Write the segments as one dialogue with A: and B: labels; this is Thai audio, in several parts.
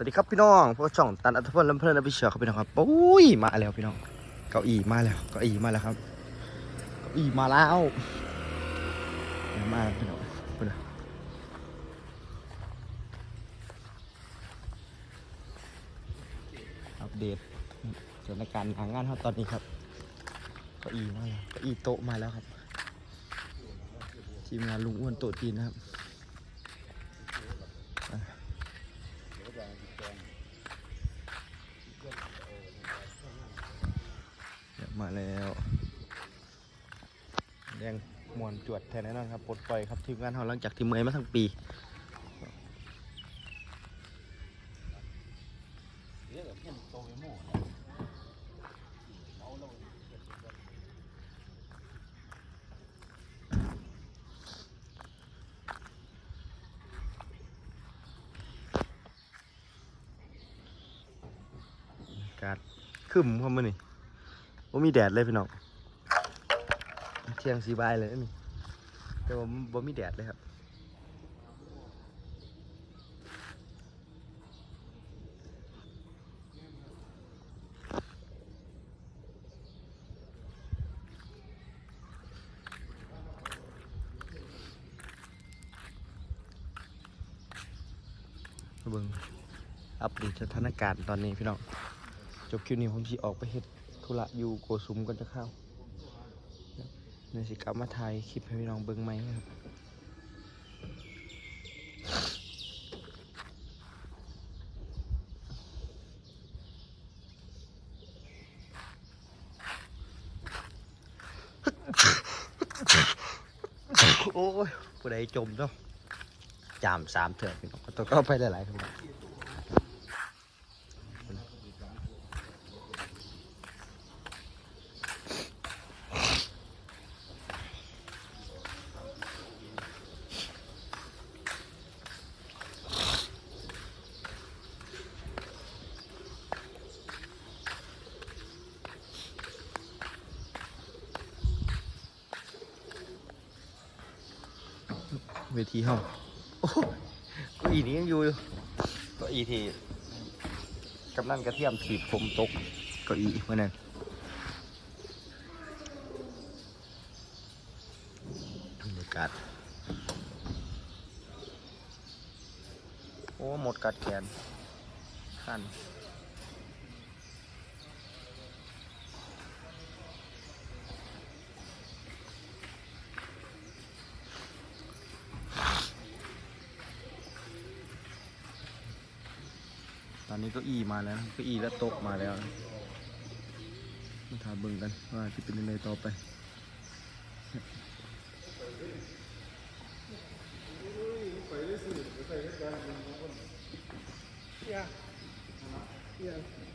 A: สวัสดีครับพี่น้องพวกช่องตันอัธพลลำเพลินอภิเชษครับพี่น้องครับปุ้ยมาแล้วพี่น้อง เก้าอี้มาแล้วเก้าอี้มาแล้วครับเก้าอี้มาแล้วเดี๋ยวมาพี่น้องไปเลยอัปเดตสถานการณ์ทางงานครับตอนนี้ครับเก้าอี้มาแล้วเก้าอี้โต๊ะมาแล้วครับทีมงานลุงอ้วนโต๊ะจีนนะครับ เดี๋ยวมาแล้วแดงมวนจวดแทนแน่นอนครับปลดปล่อยครับทีมงานเราหลังจากที่เมย์มาทั้งปีอากาศครึ้มเข้ามานี่ว่ามีแดดเลยพี่น้องเที่ยงสีบายเลยนี่แต่ว่าบ่มีแดดเลยครับเบิ่งอัปเดตสถานการณ์ตอนนี้พี่น้อง จบคลิปนี้ผมสิออกไปเฮ็ดธุระอยู่โกสุมก่อนจะเข้าเดี๋ยวสิกลับมาถ่ายคลิปให้พี่น้องเบิ่งใหมครับโอ้ยผู้ใดจมเนาะจามสามเถื่อนพี่น้องก็ต้องเข้าไปหลายๆครับ เวทีห้องโอ้เก้าอี้นี้ยังอยู่อยู่เก้าอี้ที่กำนันกระเทียมถีบผมตกเก้าอี้เมื่อนั้นบรรยากาศโอ้หมดกัดแขนขั้น อนนี้ก็อีมาแล้วนะก็อีและโต๊ะมาแล้วนะมาถามเบิ่งกันว่าจะเป็นยังไงต่อไปเดินมาเตรีย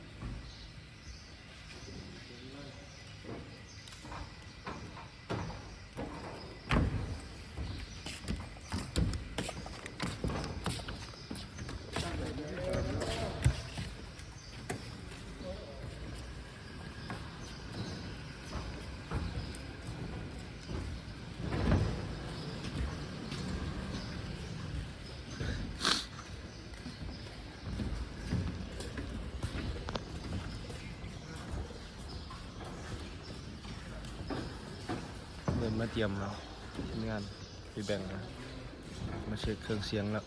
A: มแล้วทีมงานพี่แบ่งนะมาเช็คเครื่องเสียงแล้ว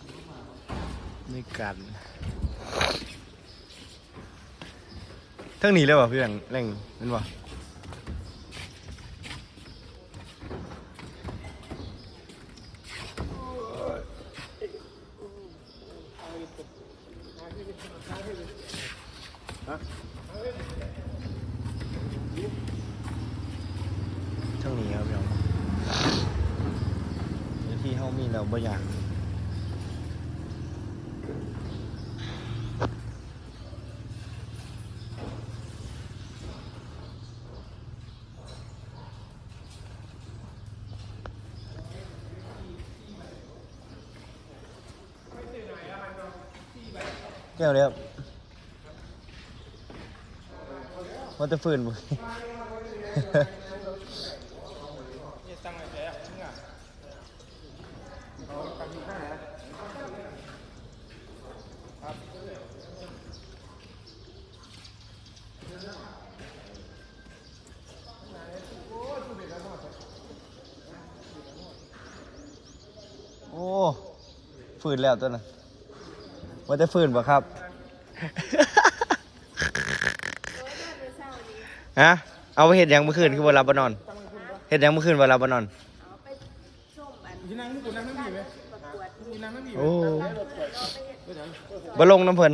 A: ไม่กันทั้งนี้เลยว่ะพี่แบ่งแรงนั่นวะ ทั้งนี้ครับพี่น้องที่เขามีเราบ่อยางแก้วเลยครับว่าจะฝืนบ่
B: เฟื้
A: นแล้วตัวน่ะว่าจะฟื้นบ่ครับ ฮะ เอาไปเห็ดหยังเมื่อคืนคือบ่หลับบ่นอน เห็ดหยังเมื่อคืนบ่หลับบ่นอน
B: ที่นั่งกูนั่งนั่งผีไหมกูนั่งนั่งผีไหม
A: โอ้บ่ลงน้ำเพิ่น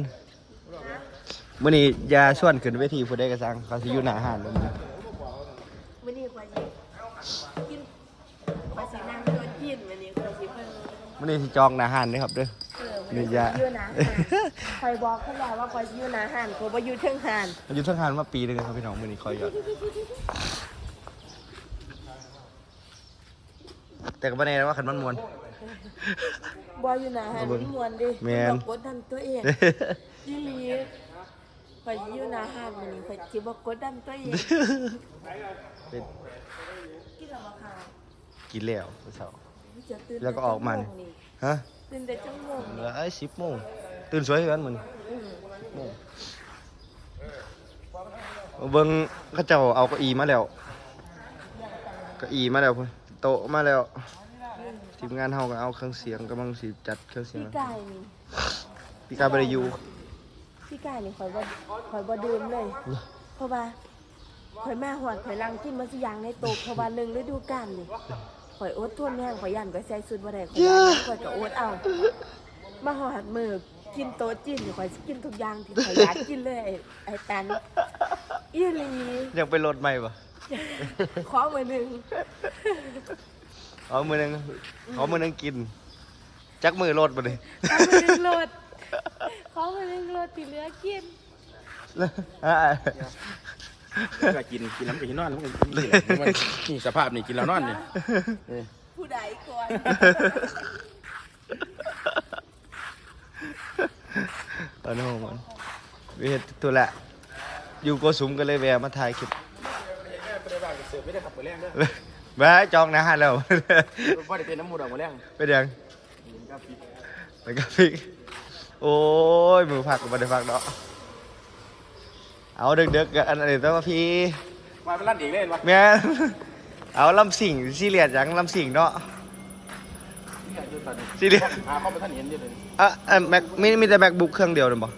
A: มื้อนี้อย่าชวนขึ้นเวทีผู้ใดก็สั่งเขาสิอยู่หน้าห้านเลยมื้อนี้
C: มื่อนี้ควาย พิ่ง
A: มื้อนี้สิจองหน้าห้านเด้อครับเด้อ
C: เออ
A: นี่
C: มัน
A: ยะ
C: อยู่นะคอยบอกเขาแล้วว่าควายสิอยู่นะหันเขาบ่อยู่เทิงหัน
A: อายุทั้งห้านมาปีหนึงครับพี่น้องมื้อนี้คอยยอด แต่ก็บ่แน่นะว่าคันมันม่วน
C: บ่อยู่นะหัน
A: เอาเบิ่ง
C: มวนดิ
A: แม่น
C: บอกกดดันตัวเองยี่ลีควายสิอยู่นะหันวันนี้ควายสิบ่กดดันตัวเอง
A: เป็น
C: กินแล้วบ่ค่ะ
A: กินแล้วมื้อเช้า
C: จะตื่น
A: แล้วก็ออกมานี่ ฮะ
C: ตื่นแต่จังโมง
A: เหลื
C: นี่
A: อไอ้10โมงตื่นสวยคือกันมื้อนี้
C: อืม
A: โมงเบิ่งเขาเจ้าเอาเก้าอี้มาแล้วเก้าอี้มาแล้วพุ่นโต๊ะมาแล้วทีมงานเฮาก็เอาเครื่องเสียงกำลังสิจัดเครื่องเสียง
C: พี่กายนี่
A: พี่กายบ่ได้อยู่
C: พี่กายนี่ข่อยบ่ข่อยบ่ดื่มเลย เพราะว่าข่อยมาหอดข่อยลังกินมาสิอย่างในโตกเพราะว่าหนึ่งฤดูกาลนี่ ข่อยอดทนแห้งข่อยยันข่อยใส่สุดบ่ได้ข่อยยันข่อยก็อดเอา มาหอดมือกินโต๊ะจีนนี่ข่อยสิกินทุกอย่างที่ข่อยอยากกินเลยไอ้ไอ้ตันอีหลี
A: ยังไปรถใหม่ปะ
C: ขอมือหนึง
A: เอามือหนึงเอามือหนึงกิน จักมือรถบ่ดิ
C: ขอมือหนึงโลดขอมือหนึงโลดที่เหลือกิน
A: อ่า
B: ก็กินกินแล้วมันก็กินนอนแล้วมันก็กินนี่แหละมันนี่สภาพนี่กินแล้วนอนนี่เออ
C: ผู้ใดก่อน
A: ตอนนี้ผมมันวิเฮ็ดตัวแหละ อยู่โกสุมก็เลยแวะมาถ่ายคลิป
B: ไม่ได้บ้านเสิร์ฟไม่ได้ขับไปแรงเด้อ
A: แวะจองนะฮะแล้ว
B: ว่าได้เป็นน้ำมูดออกมาแรง
A: เป็นยัง
B: ก็ปิด
A: ไปกับพี่โอ้ย มือผักมาได้ผักเนาะ เอาเด็กๆกันอันนี้ต้องมาพี่
B: ว่าเป็นร้านเด็กเล่นวะ
A: แม่นเอาลำสิ่งซีเรียสจังลำสิ่งเนาะซีเรียส
B: หาข้อมูลท่านเห็นเยอะเลย
A: อะอะแม็กมีมีแต่แม็กบุ๊กเครื่องเดียวเลยบ่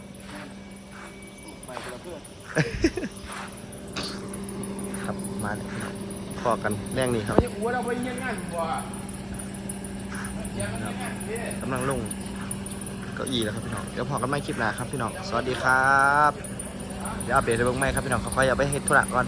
B: ไม่คนละเพื่อน
A: ครับมาเลยพอกันแรงนี้ครับ
B: ไม่ใช่อ้วนเอาไปเยี่ยงงานบ่
A: กำลังลงเก้าอี้แล้วครับพี่น้องเดี๋ยวพอกันไม่คลิปหน้าครับพี่น้อง สวัสดีครับ เดี๋ยวอัปเดตเบื้องไม่ครับพี่น้องค่อยๆอย่าไปเฮ็ดธุระก่อน